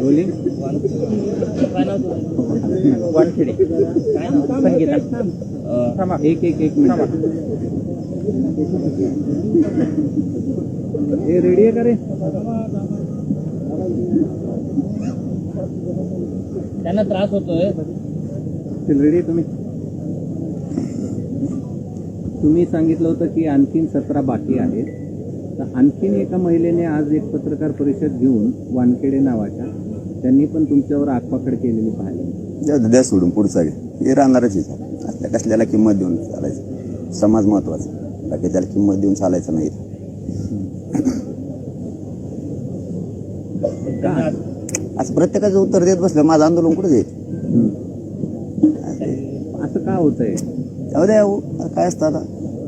बोली? वानखेडे. संगीता. एक एक एक मिनिट. हे रेडी आहे का रे? त्यांना त्रास होतोय. रेडी तुम्ही? तुम्ही सांगितलं होतं की आणखीन सतरा बाकी आहेत. तर आणखीन एका महिलेने आज एक पत्रकार परिषद घेऊन वानखेडे नावाच्या त्यांनी पण तुमच्यावर आगपाखड केलेली पाहिली. द्या द्या सोडून पुढचा हे राहणारच. असल्या कसल्याला किंमत देऊन चालायचं? समाज महत्त्वाचा. बाकी त्याला किंमत देऊन चालायचं नाही असं प्रत्येकाचं उत्तर देत बसलं. माझं आंदोलन कुठे जाईल? असं का होतंय? जाऊ द्या हो. काय असतं आता?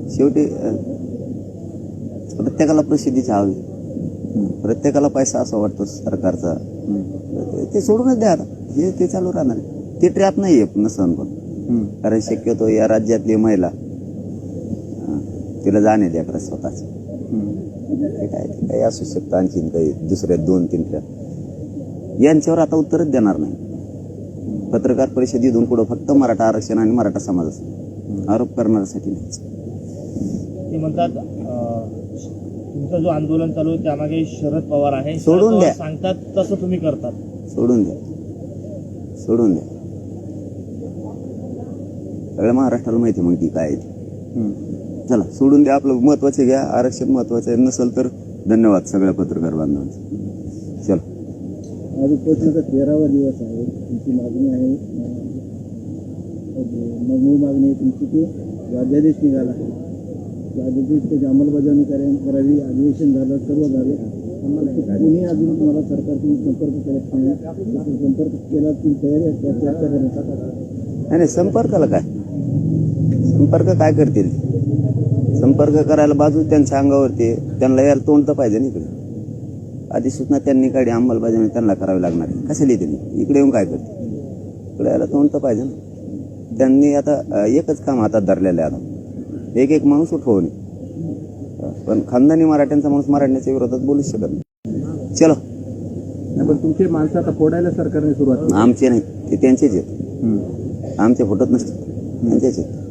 शेवटी प्रत्येकाला प्रसिद्धीची हवी. प्रत्येकाला पैसा असा वाटतो सरकारचा. ते- सोडूनच द्या आता. हे ते चालू राहणार. ते ट्रॅप नाही आहे नसन पण. कारण शक्यतो या राज्यातली महिला तिला जाणे द्या खरं स्वतःच. ते काय ते काही असू शकतं आणखीन काही दुसऱ्या दोन तीन ट्रॅप. यांच्यावर आता उत्तरच देणार नाही. पत्रकार परिषदेतून पुढं फक्त मराठा आरक्षण आणि मराठा समाजाचा आरोप करण्यासाठी नाही. ते म्हणतात तुमचं जो आंदोलन चालू आहे त्यामागे शरद पवार आहे. सोडून शरद पवार द्या. सांगतात तसं तुम्ही करतात. सोडून द्या. सोडून द्या. सगळ्या महाराष्ट्राला माहिती आहे मग ती काय आहे ती. चला सोडून द्या. आपलं महत्त्वाचे घ्या. आरक्षण महत्वाचं आहे. नसेल तर धन्यवाद सगळ्या पत्रकार बांधवांचे. चला. आज उपोषणाचा तेरावा दिवस आहे. तुमची मागणी आहे. अं, मग मूळ मागणी आहे तुमची की अध्यादेश निघाला. आहे त्या त्याची अंमलबजावणी करावी करावी अधिवेशन झालं सर्व झाले. कुणी अजून तुम्हाला सरकारकडून संपर्क केला नाही. संपर्क केला तुम्ही तयारी आहे चर्चा करण्याचा नाही नाही संपर्काला काय? संपर्क काय करतील? संपर्क करायला बाजू त्यांच्या अंगावरती त्यांना यायला तोंड तर पाहिजे ना इकडे. आधी त्यांनी काढली अंमलबजावणी त्यांना करावी लागणार आहे. कशाला येते इकडे येऊन काय करते इकडे यायला तोंड तर पाहिजे ना. त्यांनी आता एकच काम हातात धरलेलं आहे आता. एक एक माणूस उठवणे. पण खानदानी मराठ्यांचा माणूस मराठ्याच्या विरोधात बोलूच शकत नाही. चलो. नाही, पण तुमचे माणसं आता फोडायला सरकारने सुरुवात. आमचे नाही ते त्यांचेच आहेत. आमचे फुटत नसते त्यांचेच आहेत.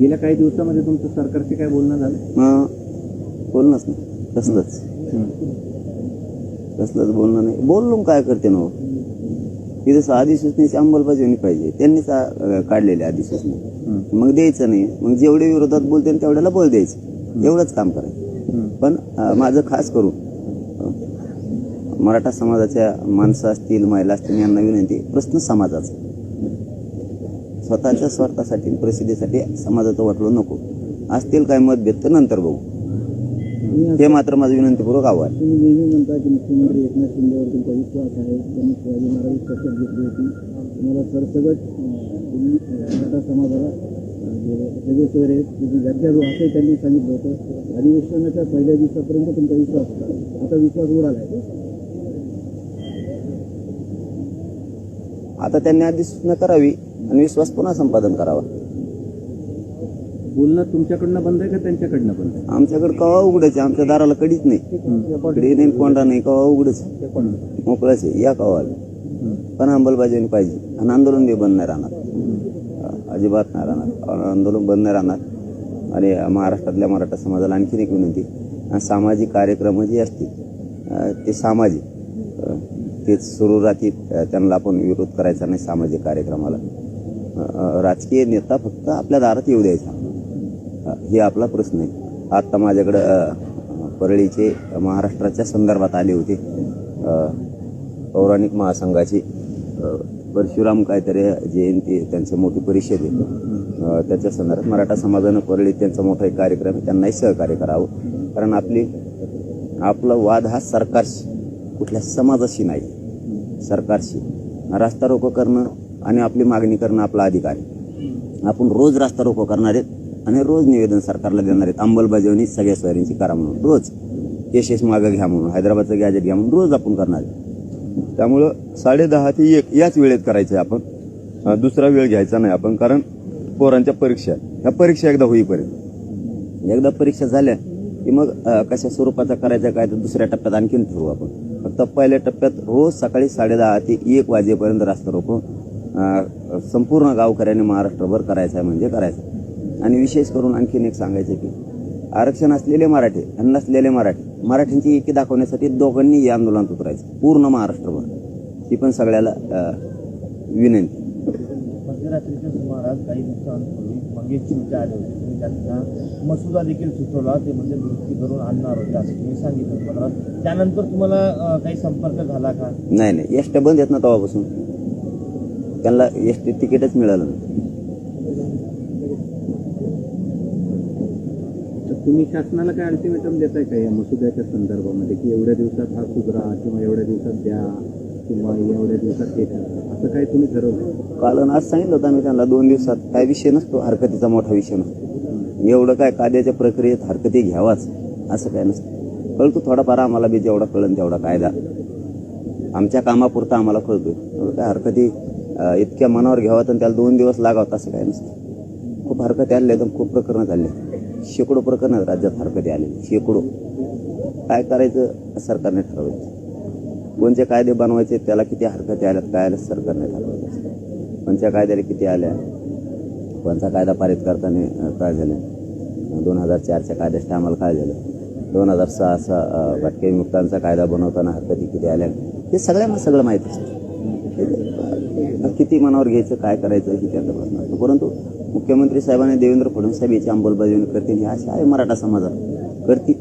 गेल्या काही दिवसामध्ये तुमचं सरकारशी काय बोलणं झालं? बोलणंच नाही. कसलंच कसलंच बोलणं नाही. बोललो काय करते ना हो? जसं अधिसूचनेची अंमलबजावणी पाहिजे. त्यांनीच काढलेली अधिसूचना मग द्यायचं नाही. मग जेवढे विरोधात बोलते तेवढ्याला बोल द्यायचं. एवढंच काम करायचं. पण माझं खास करून मराठा समाजाच्या माणसं असतील महिला असतील यांना विनंती प्रश्न समाजाचा. स्वतःच्या स्वार्थासाठी प्रसिद्धीसाठी समाजाचं वाटलं नको. असतील काय मतभेद तर नंतर बघू. हे मात्र माझं विनंतीपूर्वक आव्हान. मुख्यमंत्री एकनाथ शिंदेवर तुमचा विश्वास आहे त्यांनी शिवाजी महाराज शपथ घेतली होती. तुम्हाला सरसगट अं, तुम्ही अं, मराठा समाजाला अं, जे सगळे सोयरे आहेत त्याची व्याख्या करू असंही त्यांनी सांगितलं होतं अधिवेशनाच्या पहिल्या दिवसापर्यंत तुमचा विश्वास होता. आता विश्वास उडाला आहे आता त्यांनी अधिसूचना करावी आणि विश्वास पुन्हा संपादन करावा. बोलणं तुमच्याकडनं बंद आहे का त्यांच्याकडनं बंद आहे? आमच्याकडे कवा उघडच आहे आमच्या दाराला कधीच नाही. कडे नाही कोंडा नाही कवा उघडच. मोकळंच आहे या कवा पण अंमलबजावणी पाहिजे आणि आंदोलन बी बंद नाही राहणार. अजिबात नाही राहणार. आंदोलन बंद नाही राहणार. आणि महाराष्ट्रातल्या मराठा समाजाला आणखीन एक विनंती. सामाजिक कार्यक्रम जे असतील ते सामाजिक तेच सुरू राहतील. त्यांना आपण विरोध करायचा नाही सामाजिक कार्यक्रमाला. राजकीय नेता फक्त आपल्या दारात येऊ द्यायचा. हे आपला प्रश्न आहे. आत्ता माझ्याकडं परळीचे महाराष्ट्राच्या संदर्भात आले होते पौराणिक महासंघाची परशुराम काहीतरी जयंती त्यांची मोठी परिषद आहे. अं, त्याच्या संदर्भात मराठा समाजानं परळीत त्यांचा मोठा एक कार्यक्रम आहे. त्यांनाही सहकार्य करावं. कारण आपली आपला वाद हा सरकारशी कुठल्या समाजाशी नाही. सरकारशी. रास्ता रोको करणं आणि आपली मागणी करणं आपला अधिकार आहे. आपण रोज रास्ता रोको करणार आहेत आणि रोज निवेदन सरकारला देणार आहेत. अंमलबजावणी सगळ्या सोयरींची करा म्हणून. रोज. केसेस मागं घ्या म्हणून. हैदराबादचं गॅजेट घ्या म्हणून रोज आपण करणार आहे त्यामुळं साडेदहा ते एक याच वेळेत करायचं आहे आपण दुसरा वेळ घ्यायचा नाही आपण कारण पोरांच्या परीक्षा ह्या परीक्षा एकदा होईपर्यंत. एकदा परीक्षा झाल्या की मग कशा स्वरूपाचा करायचा काय तर दुसऱ्या टप्प्यात आणखीन ठरवू आपण. फक्त पहिल्या टप्प्यात रोज सकाळी साडेदहा ते एक वाजेपर्यंत रास्ता रोको. संपूर्ण गावकऱ्यांनी महाराष्ट्रभर करायचं आहे म्हणजे करायचं. आहे. आणि विशेष करून आणखीन एक सांगायचं की आरक्षण असलेले मराठी आणि नसलेले मराठी मराठींची एकी दाखवण्यासाठी दोघांनी या आंदोलनात उतरायचं. पूर्ण महाराष्ट्रभर. ही पण सगळ्याला विनंती. मध्यरात्रीच्या सुमारास काही दिवसांपूर्वी मंगेश चिमटे आले होते. तुम्ही त्यांना मसुदा देखील सुचवला. ते म्हणजे दुरुस्ती करून आणणार होते असं तुम्ही सांगितलं मला त्यानंतर तुम्हाला काही संपर्क झाला का? नाही नाही. एसट्या बंद आहेत ना तेव्हापासून. त्यांना एस टी तिकीटच मिळालं नाही. तुम्ही शासनाला काय अल्टिमेटम देताय का या मसुद्याच्या संदर्भामध्ये की एवढ्या दिवसात हा सुधरा किंवा एवढ्या दिवसात द्या किंवा एवढ्या दिवसात हे करा? असं काय तुम्ही ठरवलं कारण आज सांगितलं होतं आम्ही त्यांना दोन दिवसात काय विषय नसतो हरकतीचा मोठा विषय नसतो. एवढं काय कायद्याच्या प्रक्रियेत हरकती घ्यावाच असं काय नसतं. कळतो थोडाफार आम्हाला बी जेवढा कळन तेवढा कायदा. आमच्या कामापुरता आम्हाला कळतो काय हरकती इतक्या मनावर घ्यावा तर त्याला दोन दिवस लागावत असं काय नसतं. खूप हरकत आल्या आहेत खूप प्रकरणं झाले शेकडो प्रकरण आहेत राज्यात हरकती आले शेकडो. काय करायचं? सरकारने ठरवायचं. कोणते कायदे बनवायचे? त्याला किती हरकती आल्यात? काय आल्यात? सरकारने ठरवायचं. कोणत्या कायद्याला किती आल्या? कोणता कायदा पारित करताना काय झालं? दोन हजार चारच्या कायद्याच्या आम्हाला काय झालं? दोन हजार सहा सहा भटके मुक्तांचा कायदा बनवताना हरकती किती आल्या? हे सगळ्यांना सगळं माहीत असतं. किती मनावर घ्यायचं? काय करायचं? ही त्यांचा प्रश्न असतो. परंतु मुख्यमंत्री साहेबांनी देवेंद्र फडणवीस साहेब याची अंमलबजावणी करतील ही आशा आहे मराठा समाजात. करतील.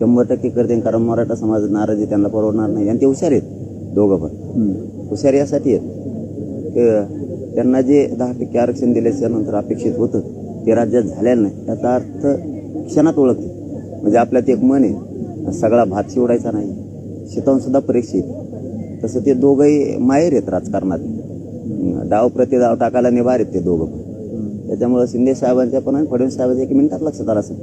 शंभर टक्के करतील कारण मराठा समाज नाराजी त्यांना परवडणार नाही. आणि ते हुशार आहेत दोघं पण. हुशार यासाठी आहेत. त्यांना जे दहा टक्के आरक्षण दिल्याच्या नंतर अपेक्षित होतं ते राज्यात झालेलं नाही. त्याचा अर्थ क्षणात ओळखते. म्हणजे आपल्यात एक मन आहे सगळा भात शिवडायचा नाही. शेताहून सुद्धा परीक्षित तसं ते दोघंही माहेर आहेत राजकारणात. डाव प्रति डाव टाकायला निभार आहेत ते दोघं पण. त्याच्यामुळं शिंदे साहेबांच्या पण आणि फडणवीस साहेबांच्या एक मिनिटात लक्षात आलं असेल.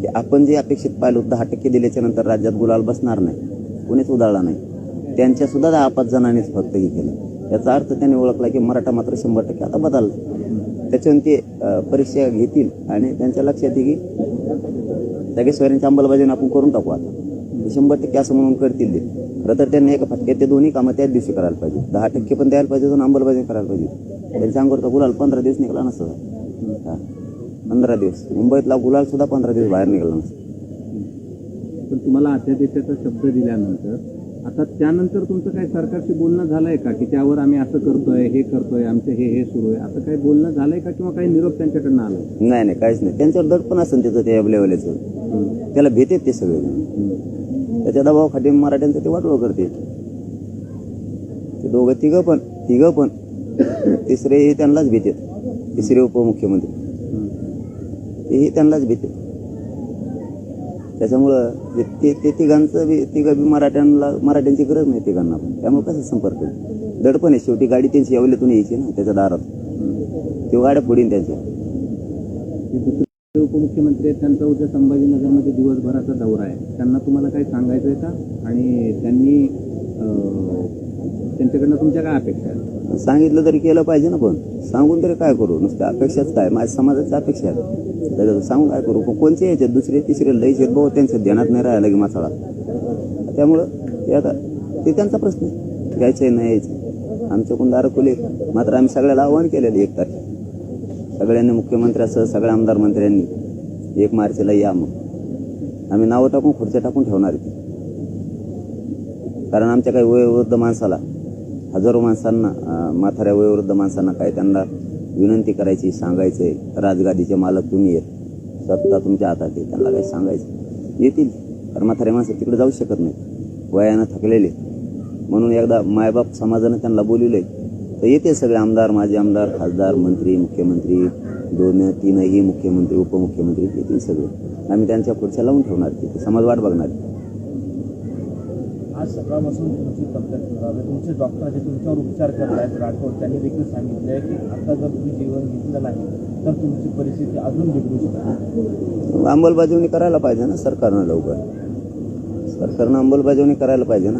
की आपण जे अपेक्षित पाहिलं दहा टक्के दिल्याच्या नंतर राज्यात गुलाल बसणार नाही. कोणीच उधळला नाही. त्यांच्या सुद्धा दहा पाच जणांनीच फक्त हे केलं. याचा अर्थ त्यांनी ओळखला की मराठा मात्र शंभर टक्के आता बदलला. त्याच्यावरून ते परीक्षा घेतील आणि त्यांच्या लक्षात येईल की जागेश्वरींची अंमलबजावणी आपण करून टाकू आता. शंभर टक्के असं म्हणून करतील ते. खरं तर त्यांनी एका फटक्यात ते दोन्ही कामं त्याच दिवशी करायला पाहिजे दहा टक्के पण द्यायला पाहिजे आणि अंमलबजावणी करायला पाहिजे त्यांच्या अंगावरचा गुलाल पंधरा दिवस निघाला नसता. पंधरा दिवस. मुंबईतला गुलाल सुद्धा पंधरा दिवस बाहेर निघाला नसता. पण तुम्हाला अध्यादेशाचा शब्द दिल्यानंतर आता त्यानंतर तुमचं काय सरकारशी बोलणं झालंय का? की त्यावर आम्ही असं करतोय हे करतोय आमचं हे हे सुरू आहे. असं काही बोलणं झालंय का किंवा काही निरोप त्यांच्याकडनं आलाय? नाही नाही काहीच नाही. त्यांच्यावर दडपण असेल त्याचं त्या लेवलेचं त्याला भेटेत ते सगळे. त्याच्या दबावाखाली मराठ्यांचं ते वाटोळ करते. ते दोघं तिघं पण तिघं पण. तिसरे हे त्यांनाच भीतेत तिसरे उपमुख्यमंत्री. तेही त्यांनाच भीते त्याच्यामुळं ते- ते ते तिघांचं बी तिघं बी मराठ्यांना मराठ्यांची गरज नाही तिघांना पण. त्यामुळे कसं संपर्क दडपण आहे. शेवटी गाडी त्यांची यावलीतून यायची ना त्याच्या दारात. ते गाड्या फोडीन त्यांच्या. दुसरे उपमुख्यमंत्री आहेत. त्यांचा उद्या संभाजीनगरमध्ये दिवसभराचा दौरा आहे. त्यांना तुम्हाला काही सांगायचं आहे का? आणि त्यांनी त्यांच्याकडनं तुमच्या काय अपेक्षा आहेत? सांगितलं तरी केलं पाहिजे ना पण. सांगून तरी काय करू? नुसत्या अपेक्षाच काय? माझ्या समाजाच्या अपेक्षा आहेत त्याच्यात सांगून काय करू? कोणते यायचे दुसरे तिसरे लयचे आहेत भाऊ. त्यांचं ध्यानात नाही राहिलं की मसाळा त्यामुळं ते आता ते त्यांचा प्रश्न आहे. नाही यायचं आमच्याकडून दारं खुले मात्र आम्ही सगळ्याला आव्हान केलेलं एक तारखे सगळ्यांनी मुख्यमंत्र्यासह सगळ्या आमदार मंत्र्यांनी एक मार्चला या मग. आम्ही नावं टाकून खुर्च्या टाकून ठेवणार आहे कारण आमच्या काही वयोवृद्ध माणसाला हजारो माणसांना म्हाथाऱ्या म्हाताऱ्या वयोवृद्ध माणसांना काय त्यांना विनंती करायची सांगायचंय राजगादीचे मालक तुम्ही येत सत्ता तुमच्या हातात आहे त्यांना काही सांगायचं. येतील कारण म्हाथाऱ्या माणसं तिकडे जाऊ शकत नाहीत. वयानं थकलेले. म्हणून एकदा मायबाप समाजानं त्यांना बोलवले तर येते सगळे आमदार माजी आमदार खासदार मंत्री मुख्यमंत्री दोन तीनही मुख्यमंत्री उपमुख्यमंत्री येतील सगळे. आम्ही त्यांच्या खुर्च्या लावून ठेवणार तिथे समाज वाट बघणार. आज सकाळपासून तुमची तब्येत खराब आहे. तुमचे डॉक्टर जे तुमच्यावर उपचार करत आहेत राठोड त्यांनी देखील सांगितलं आहे की आता जर तुम्ही जीवन घेतलं नाही तर तुमची परिस्थिती अजून बिघडू शकते. अंमलबजावणी करायला पाहिजे ना सरकारनं लवकर. सरकारनं अंमलबजावणी करायला पाहिजे ना.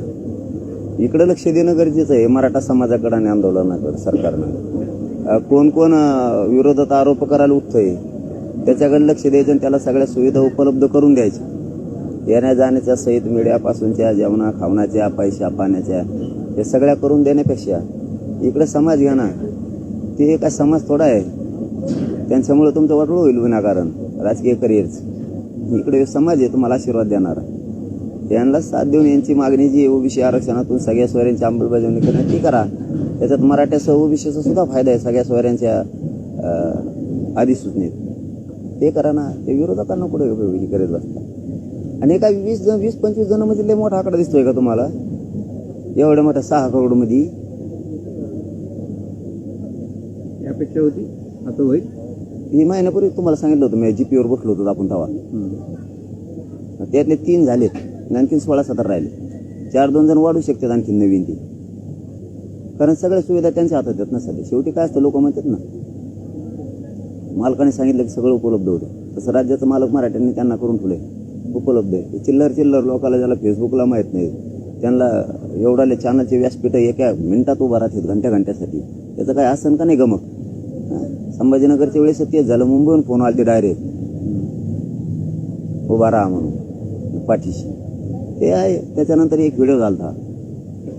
इकडं लक्ष देणं गरजेचं आहे. मराठा समाजाकडं आणि आंदोलनाकडं सरकारनं. कोण कोण विरोधात आरोप करायला उठतंय त्याच्याकडे लक्ष द्यायचं आणि त्याला सगळ्या सुविधा उपलब्ध करून द्यायच्या. येण्या जाण्याच्या सहित मिड्यापासूनच्या जेवणा खावण्याच्या पैशा पाण्याच्या हे सगळ्या करून देण्यापेक्षा इकडे समाज घ्या ना. ते काय समाज थोडा आहे. त्यांच्यामुळे तुमचं वाटलं होईल विनाकारण. राजकीय करिअरच इकडे समाज आहे तुम्हाला आशीर्वाद देणार. यांना साथ देऊन यांची मागणी जी ओबीसी आरक्षणातून सगळ्या सोयऱ्यांची अंमलबजावणी करण्यात ती करा. त्याच्यात मराठ्यासह ओबीसीचा सुद्धा फायदा आहे सगळ्या सोयऱ्यांच्या अधिसूचनेत. ते करा ना. ते विरोधकांना कुठे हे करत बसतात आणि एका वीस जण वीस पंचवीस जण म्हणजे लय मोठा आकडा दिसतोय का तुम्हाला? एवढ्या मोठ्या सहा करोडमध्ये अपेक्षा होती? आता होईल? ही महिन्यापूर्वी तुम्हाला सांगितलं होतं मी जीपीवर बसलो होतो आपण तेव्हा. त्यातले तीन झालेत आणि आणखीन सोळा सतरा राहिले. चार दोन जण वाढू शकतात आणखीन नवीन ती. कारण सगळ्या सुविधा त्यांच्या हातात आहेत ना सध्या शेवटी काय असतं लोक म्हणतात ना मालकाने सांगितलं की सगळं उपलब्ध होतं. तसं राज्याचं मालक मराठ्यांनी त्यांना करून ठेवलंय. उपलब्ध आहे. चिल्लर चिल्लर लोकाला ज्याला फेसबुकला माहीत नाही त्यांना एवढाले चॅनलचे व्यासपीठं एका मिनिटात उभा राहतात घंट्या घंट्यासाठी. त्याचं काय आसन का नाही गमक? संभाजीनगरच्या वेळेस ते झालं मुंबईहून फोन आले डायरेक्ट उभा राहा म्हणून पाठीशी. ते आहे त्याच्यानंतर एक व्हिडिओ झाला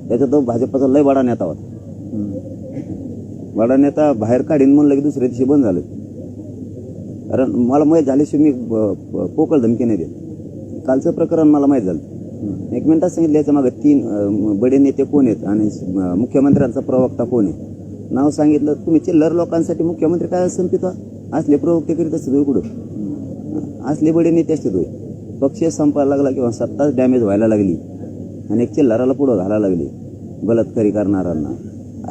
त्याच्यात तो भाजपचा लय बडा नेता होता. बडा नेता बाहेर काढीन म्हणलं की दुसऱ्या दिवशी बंद झालं. कारण मला माहीत झाल्याशिवाय मी पोकळ धमकी नाही देत. कालचं प्रकरण मला माहीत झालं. एक मिनिटात सांगितलं याच्या मागे तीन बडे नेते कोण आहेत आणि मुख्यमंत्र्यांचा प्रवक्ता कोण आहे? नाव सांगितलं तुम्ही चिल्लर लोकांसाठी मुख्यमंत्री काय तिथं? असले प्रवक्ते करीत असते कुठं? असले बडे नेते असते होय. पक्ष संपायला लागला किंवा सत्ताच डॅमेज व्हायला लागली आणि एक चिल्लराला पुढं घालायला लागली बलात्कारी करणाऱ्यांना.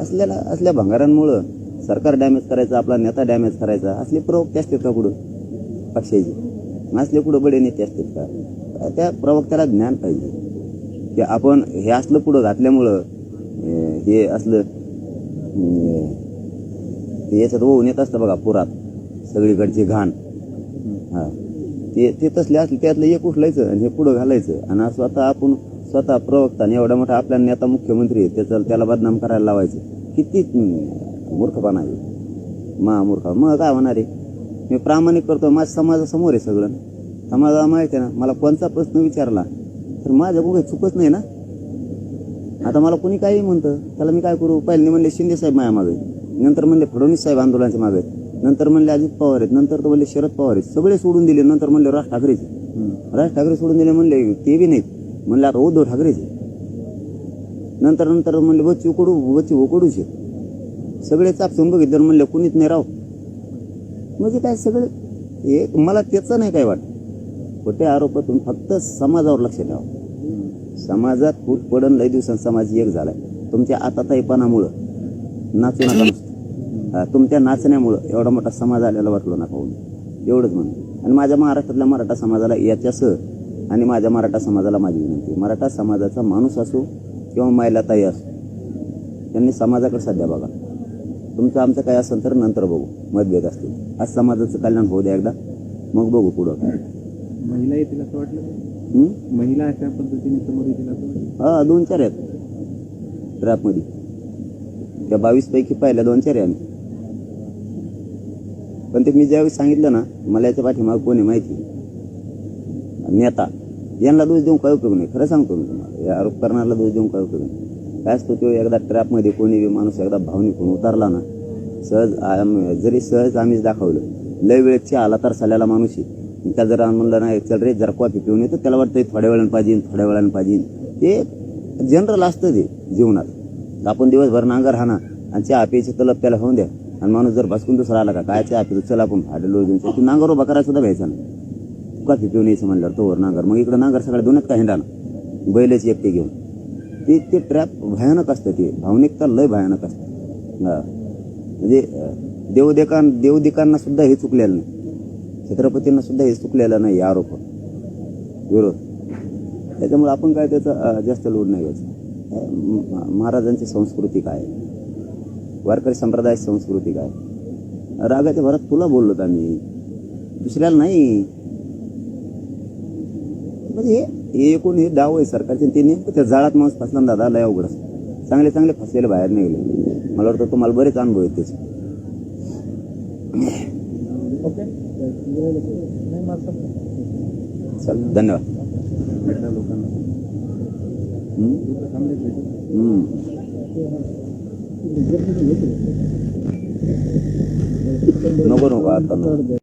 असलेला असल्या भंगारांमुळं सरकार डॅमेज करायचं आपला नेता डॅमेज करायचा असले प्रवक्ते असतात का कुठं? पक्षाचे. असले कुठं बडे नेते असतील का? त्या प्रवक्त्याला ज्ञान पाहिजे. की आपण हे असलं पुढं घातल्यामुळं हे असलं ते याच्यात होऊन येत असतं बघा पुरात. सगळीकडची घाण. हां. ते ते तसले असले त्यातलं एक उठलायचं आणि हे पुढं घालायचं. आणि स्वतः आपण स्वतः प्रवक्ता आणि एवढा मोठा आपला नेता मुख्यमंत्री आहे त्याचं त्याला बदनाम करायला लावायचं. किती मूर्खपणा आहे. महामूर्ख. मग काय होणार आहे? मी प्रामाणिक करतो माझ्या समाजासमोर आहे सगळं. समाजाला माहिती आहे ना मला कोणता प्रश्न विचारला तर माझ्या काही चुकत नाही ना. आता मला कोणी काही म्हणतं त्याला मी काय करू? पहिले म्हणले शिंदे साहेब माझ्या मागे नंतर म्हणले फडणवीस साहेब आंदोलनाच्या मागे नंतर म्हणले अजित पवार आहेत. नंतर तर म्हणले शरद पवार आहेत. सगळे सोडून दिले. नंतर म्हणले राज ठाकरेचे राज ठाकरे सोडून दिले म्हणले ते बी नाहीत. म्हणले आता उद्धव ठाकरेचे नंतर नंतर म्हणले बच्ची उकडू बच्ची उकडूचे सगळे चापसून बघितलं म्हणले कुणीच नाही राव. म्हणजे काय सगळे हे मला त्याचं नाही काय वाटत. खोटे आरोपातून फक्त समाजावर लक्ष द्यावं. समाजात फूट पडन लय दिवसांत समाज एक झालाय. तुमच्या आताताईपणामुळं नाचू नका तुमच्या नाचण्यामुळं एवढा मोठा समाज आलेला वाटलो नका होऊन. एवढंच म्हणून. आणि माझ्या महाराष्ट्रातल्या मराठा समाजाला याच्यासह आणि माझ्या मराठा समाजाला माझी विनंती. मराठा समाजाचा माणूस असो किंवा महिला ताई असो त्यांनी समाजाकडे सध्या बघा. तुमचं आमचं काय असेल तर नंतर बघू. मतभेद असतील. आज समाजाचं कल्याण होऊ द्या एकदा. मग बघू पुढं काय. महिला येतील असं वाटलं? हं? महिला अशा पद्धतीने समोर येतील असं वाटलं? हा दोन चार आहेत. ट्रॅपमध्ये. त्या बावीस पैकी पहिल्या दोन चार आहे आम्ही पण ते मी ज्यावेळी सांगितलं ना मला याच्या पाठीमाग कोणी माहिती? नेता. यांना दोष देऊन काय उपयोग नाही. खरं सांगतो मी तुम्हाला. या आरोप करणाऱ्याला दोष देऊन काय उपयोग नाही. काय असतो तो एकदा ट्रॅपमध्ये कोणी बी माणूस एकदा भावनिक होऊन उतरला ना सहज जरी सहज आम्हीच दाखवलं लय वेळेत आला तर साल्याला माणूस त्या जरा म्हणलं नाही चल रे जरा कॉफी पिऊन येतो त्याला वाटतं थोड्या वेळानं पाहिजे थोड्या वेळानं पाहिजे. ते जनरल असतं ते जीवनात. आपण दिवसभर नांगर राहणार आणि चहा प्यायची तलब त्याला होऊन द्या. आणि माणूस जर बसकून दुसरा आला का काय त्या पितो चल आपण फाडलो देऊन तू नांगर उभा करायला सुद्धा घ्यायचा ना कॉफी पिऊन यायचं म्हणल्यावर तोवर नांगर. मग इकडं नांगर सगळ्या दोनच काही हिंडाना बैलच एकटे घेऊन. ते ते ट्रॅप भयानक असतं ते. भावनिकता लय भयानक असते. म्हणजे देवदेकां देवदिकांना सुद्धा हे चुकलेलं नाही. छत्रपतींना सुद्धा हे चुकलेलं नाही या आरोप. विरोध. त्याच्यामुळे आपण काय त्याचा जास्त लोड नाही घ्यायचा. म- महाराजांची संस्कृती काय? वारकरी संप्रदायाची संस्कृती काय? आहे? रागाच्या भरात तुला बोललो आम्ही. दुसऱ्याला नाही. म्हणजे हे एकूण हे डाव आहे सरकारचे ते नेमकं त्या जाळात माणूस फसला दादा लय अवघड चांगले चांगले फसलेले बाहेर निघले. मला वाटतं तुम्हाला बरेच अनुभव आहेत त्याचे. चल धन्यवाद. नको नको आता.